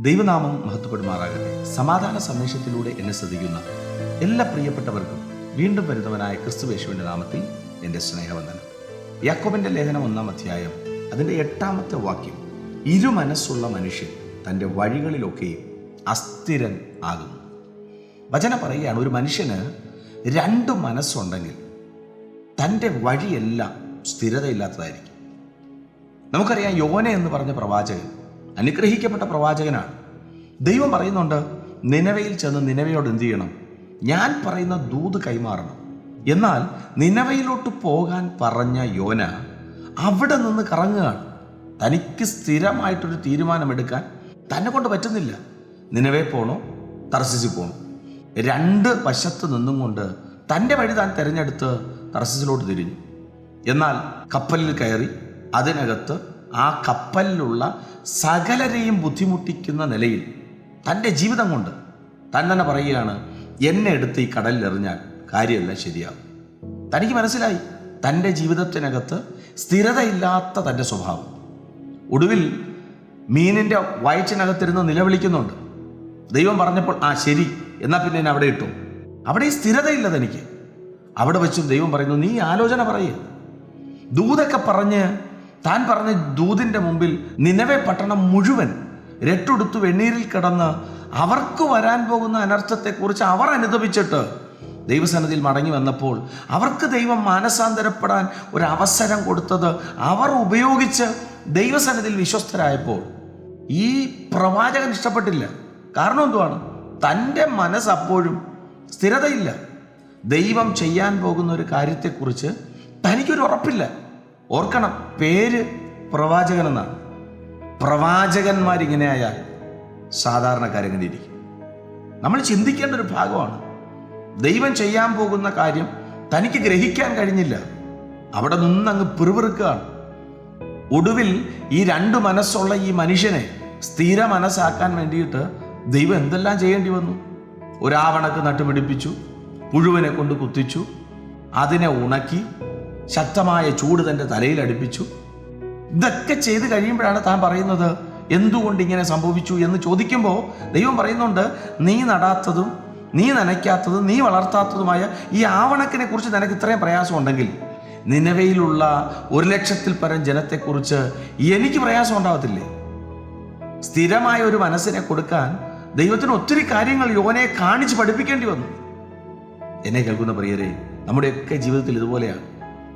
ദൈവനാമം മഹത്വപ്പെടുമാറാകട്ടെ. സമാധാന സന്ദേശത്തിലൂടെ എന്നെ ശ്രദ്ധിക്കുന്ന എല്ലാ പ്രിയപ്പെട്ടവർക്കും വീണ്ടും വരുന്നവനായ ക്രിസ്തുവേശുവിന്റെ നാമത്തിൽ എന്റെ സ്നേഹവന്ദനം. യാക്കോബിന്റെ ലേഖനം ഒന്നാം അധ്യായം അതിന്റെ എട്ടാമത്തെ വാക്യം ഇരു മനസ്സുള്ള മനുഷ്യൻ തന്റെ വഴികളിലൊക്കെയും അസ്ഥിരൻ ആകുന്നു. വചന പറയുകയാണ് ഒരു മനുഷ്യന് രണ്ട് മനസ്സുണ്ടെങ്കിൽ തന്റെ വഴിയെല്ലാം സ്ഥിരതയില്ലാത്തതായിരിക്കും. നമുക്കറിയാം യോന എന്ന് പറഞ്ഞ പ്രവാചകൻ അനുഗ്രഹിക്കപ്പെട്ട പ്രവാചകനാണ്. ദൈവം പറയുന്നുണ്ട് നിലവയിൽ ചെന്ന് നിലവയോട് എന്ത് ചെയ്യണം? ഞാൻ പറയുന്ന ദൂത് കൈമാറണം. എന്നാൽ നിലവയിലോട്ട് പോകാൻ പറഞ്ഞ യോന അവിടെ നിന്ന് കറങ്ങുകയാണ്. തനിക്ക് സ്ഥിരമായിട്ടൊരു തീരുമാനമെടുക്കാൻ തന്നെ കൊണ്ട് പറ്റുന്നില്ല. നിലവേ പോണോ? തർസിസിൽ പോണോ? രണ്ട് വശത്ത് നിന്നും കൊണ്ട് തന്റെ വഴി താൻ തിരഞ്ഞെടുത്ത് തർസിസിലോട്ട് തിരിഞ്ഞു. എന്നാൽ കപ്പലിൽ കയറി അതിനകത്ത് ആ കപ്പലിലുള്ള സകലരെയും ബുദ്ധിമുട്ടിക്കുന്ന നിലയിൽ തന്റെ ജീവിതം കൊണ്ട് തന്നെ പറയുകയാണ് എന്നെ എടുത്ത് ഈ കടലിൽ എറിഞ്ഞാൽ കാര്യമെല്ലാം ശരിയാകും. തനിക്ക് മനസ്സിലായി തന്റെ ജീവിതത്തിനകത്ത് സ്ഥിരതയില്ലാത്ത തന്റെ സ്വഭാവം. ഒടുവിൽ മീനിന്റെ വയറ്റിനകത്തിരുന്ന് നിലവിളിക്കുന്നുണ്ട്. ദൈവം പറഞ്ഞപ്പോൾ ആ ശരി എന്നാൽ പിന്നെ എന്നെ അവിടെ ഇട്ടു. അവിടെ ഈ സ്ഥിരതയില്ല തനിക്ക്. അവിടെ വെച്ചും ദൈവം പറയുന്നു നീ ആലോചന പറയേ ദൂതൊക്കെ പറഞ്ഞ് താൻ പറഞ്ഞ ദൂതിന്റെ മുമ്പിൽ നിലവെ പട്ടണം മുഴുവൻ രട്ടുടുത്ത് വെണ്ണീരിൽ കിടന്ന് അവർക്ക് വരാൻ പോകുന്ന അനർത്ഥത്തെക്കുറിച്ച് അവർ അനുദപിച്ചിട്ട് ദൈവസന്നിധിയിൽ മടങ്ങി വന്നപ്പോൾ അവർക്ക് ദൈവം മാനസാന്തരപ്പെടാൻ ഒരു അവസരം കൊടുത്തത് അവർ ഉപയോഗിച്ച് ദൈവസന്നിധിയിൽ വിശ്വസ്തരായപ്പോൾ. ഈ പ്രവാചകൻ ഇഷ്ടപ്പെട്ടില്ല. കാരണം എന്തുവാണ്? തന്റെ മനസ്സ് അപ്പോഴും സ്ഥിരതയില്ല. ദൈവം ചെയ്യാൻ പോകുന്ന ഒരു കാര്യത്തെക്കുറിച്ച് തനിക്കൊരു ഉറപ്പില്ല. ഓർക്കണം പേര് പ്രവാചകൻ എന്നാണ് പ്രവാചകന്മാരിങ്ങനെ ആയാൽ സാധാരണക്കാരെങ്ങനെ ഇരിക്കും. നമ്മൾ ചിന്തിക്കേണ്ട ഒരു ഭാഗമാണ്. ദൈവം ചെയ്യാൻ പോകുന്ന കാര്യം തനിക്ക് ഗ്രഹിക്കാൻ കഴിഞ്ഞില്ല. അവിടെ നിന്നങ്ങ് പിറുപിറുക്കുകയാണ്. ഒടുവിൽ ഈ രണ്ട് മനസ്സുള്ള ഈ മനുഷ്യനെ സ്ഥിര മനസ്സാക്കാൻ വേണ്ടിയിട്ട് ദൈവം എന്തെല്ലാം ചെയ്യേണ്ടി വന്നു? ഒരാവണക്ക് നട്ടുപിടിപ്പിച്ചു പുഴുവിനെ കൊണ്ട് കുത്തിച്ചു അതിനെ ഉണക്കി ശക്തമായ ചൂട് തന്റെ തലയിൽ അടുപ്പിച്ചു. ഇതൊക്കെ ചെയ്ത് കഴിയുമ്പോഴാണ് താൻ പറയുന്നത് എന്തുകൊണ്ട് ഇങ്ങനെ സംഭവിച്ചു? എന്ന് ചോദിക്കുമ്പോൾ ദൈവം പറയുന്നുണ്ട് നീ നടാത്തതും നീ നനയ്ക്കാത്തതും നീ വളർത്താത്തതുമായ ഈ ആവണക്കിനെ കുറിച്ച് നിനക്ക് ഇത്രയും പ്രയാസം ഉണ്ടെങ്കിൽ നിലവയിലുള്ള ഒരു ലക്ഷത്തിൽ പരം ജനത്തെക്കുറിച്ച് എനിക്ക് പ്രയാസം ഉണ്ടാവത്തില്ലേ? സ്ഥിരമായ ഒരു മനസ്സിനെ കൊടുക്കാൻ ദൈവത്തിന് ഒത്തിരി കാര്യങ്ങൾ യോനെ കാണിച്ച് പഠിപ്പിക്കേണ്ടി വന്നു. എന്നെ കേൾക്കുന്ന പ്രിയരെ നമ്മുടെയൊക്കെ ജീവിതത്തിൽ ഇതുപോലെയാണ്.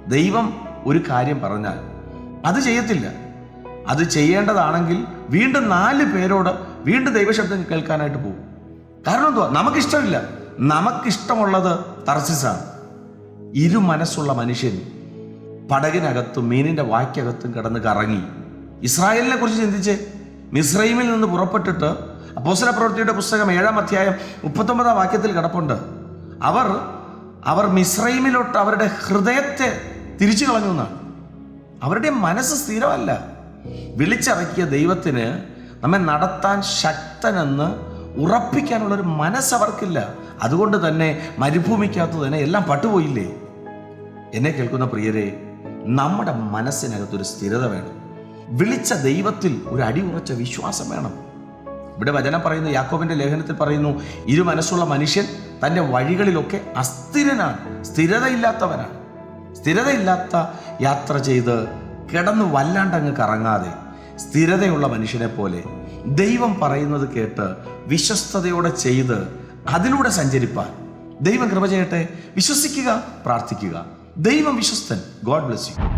ദൈവം ഒരു കാര്യം പറഞ്ഞാൽ അത് ചെയ്യത്തില്ല. അത് ചെയ്യേണ്ടതാണെങ്കിൽ വീണ്ടും നാല് പേരോട് വീണ്ടും ദൈവശബ്ദം കേൾക്കാനായിട്ട് പോകും. കാരണം എന്തുവാ? നമുക്കിഷ്ടമില്ല. നമുക്കിഷ്ടമുള്ളത് തർസിസാണ്. ഇരു മനസ്സുള്ള മനുഷ്യൻ പടകിനകത്തും മീനിന്റെ വായ്ക്കകത്തും കിടന്ന് കറങ്ങി. ഇസ്രായേലിനെ കുറിച്ച് ചിന്തിച്ച് മിസ്രൈമിൽ നിന്ന് പുറപ്പെട്ടിട്ട് അപ്പോസല പ്രവൃത്തിയുടെ പുസ്തകം ഏഴാം അധ്യായം മുപ്പത്തൊമ്പതാം വാക്യത്തിൽ കിടപ്പുണ്ട്. അവർ അവർ മിസ്രൈമിലോട്ട് അവരുടെ ഹൃദയത്തെ തിരിച്ചു കളഞ്ഞു എന്നാണ്. അവരുടെ മനസ്സ് സ്ഥിരമല്ല. വിളിച്ചിറക്കിയ ദൈവത്തിന് നമ്മെ നടത്താൻ ശക്തനെന്ന് ഉറപ്പിക്കാനുള്ളൊരു മനസ്സവർക്കില്ല അതുകൊണ്ട് തന്നെ മരുഭൂമിക്കകത്ത് തന്നെ എല്ലാം പട്ടുപോയില്ലേ? എന്നെ കേൾക്കുന്ന പ്രിയരെ നമ്മുടെ മനസ്സിനകത്തൊരു സ്ഥിരത വേണം. വിളിച്ച ദൈവത്തിൽ ഒരു അടിയുറച്ച വിശ്വാസം വേണം. ഇവിടെ വചനം പറയുന്നു യാക്കോബിന്റെ ലേഖനത്തിൽ പറയുന്നു ഇരു മനസ്സുള്ള മനുഷ്യൻ തന്റെ വഴികളിലൊക്കെ അസ്ഥിരനാണ് സ്ഥിരതയില്ലാത്തവനാണ്. സ്ഥിരതയില്ലാത്ത യാത്ര ചെയ്ത് കിടന്ന് വല്ലാണ്ടങ്ങ് കറങ്ങാതെ സ്ഥിരതയുള്ള മനുഷ്യനെ പോലെ ദൈവം പറയുന്നത് കേട്ട് വിശ്വസ്തയോടെ ചെയ്ത് അതിലൂടെ സഞ്ചരിപ്പാൻ. ദൈവം കൃപ ചെയ്യട്ടെ. വിശ്വസിക്കുക പ്രാർത്ഥിക്കുക. ദൈവം വിശ്വസ്തൻ. God bless you.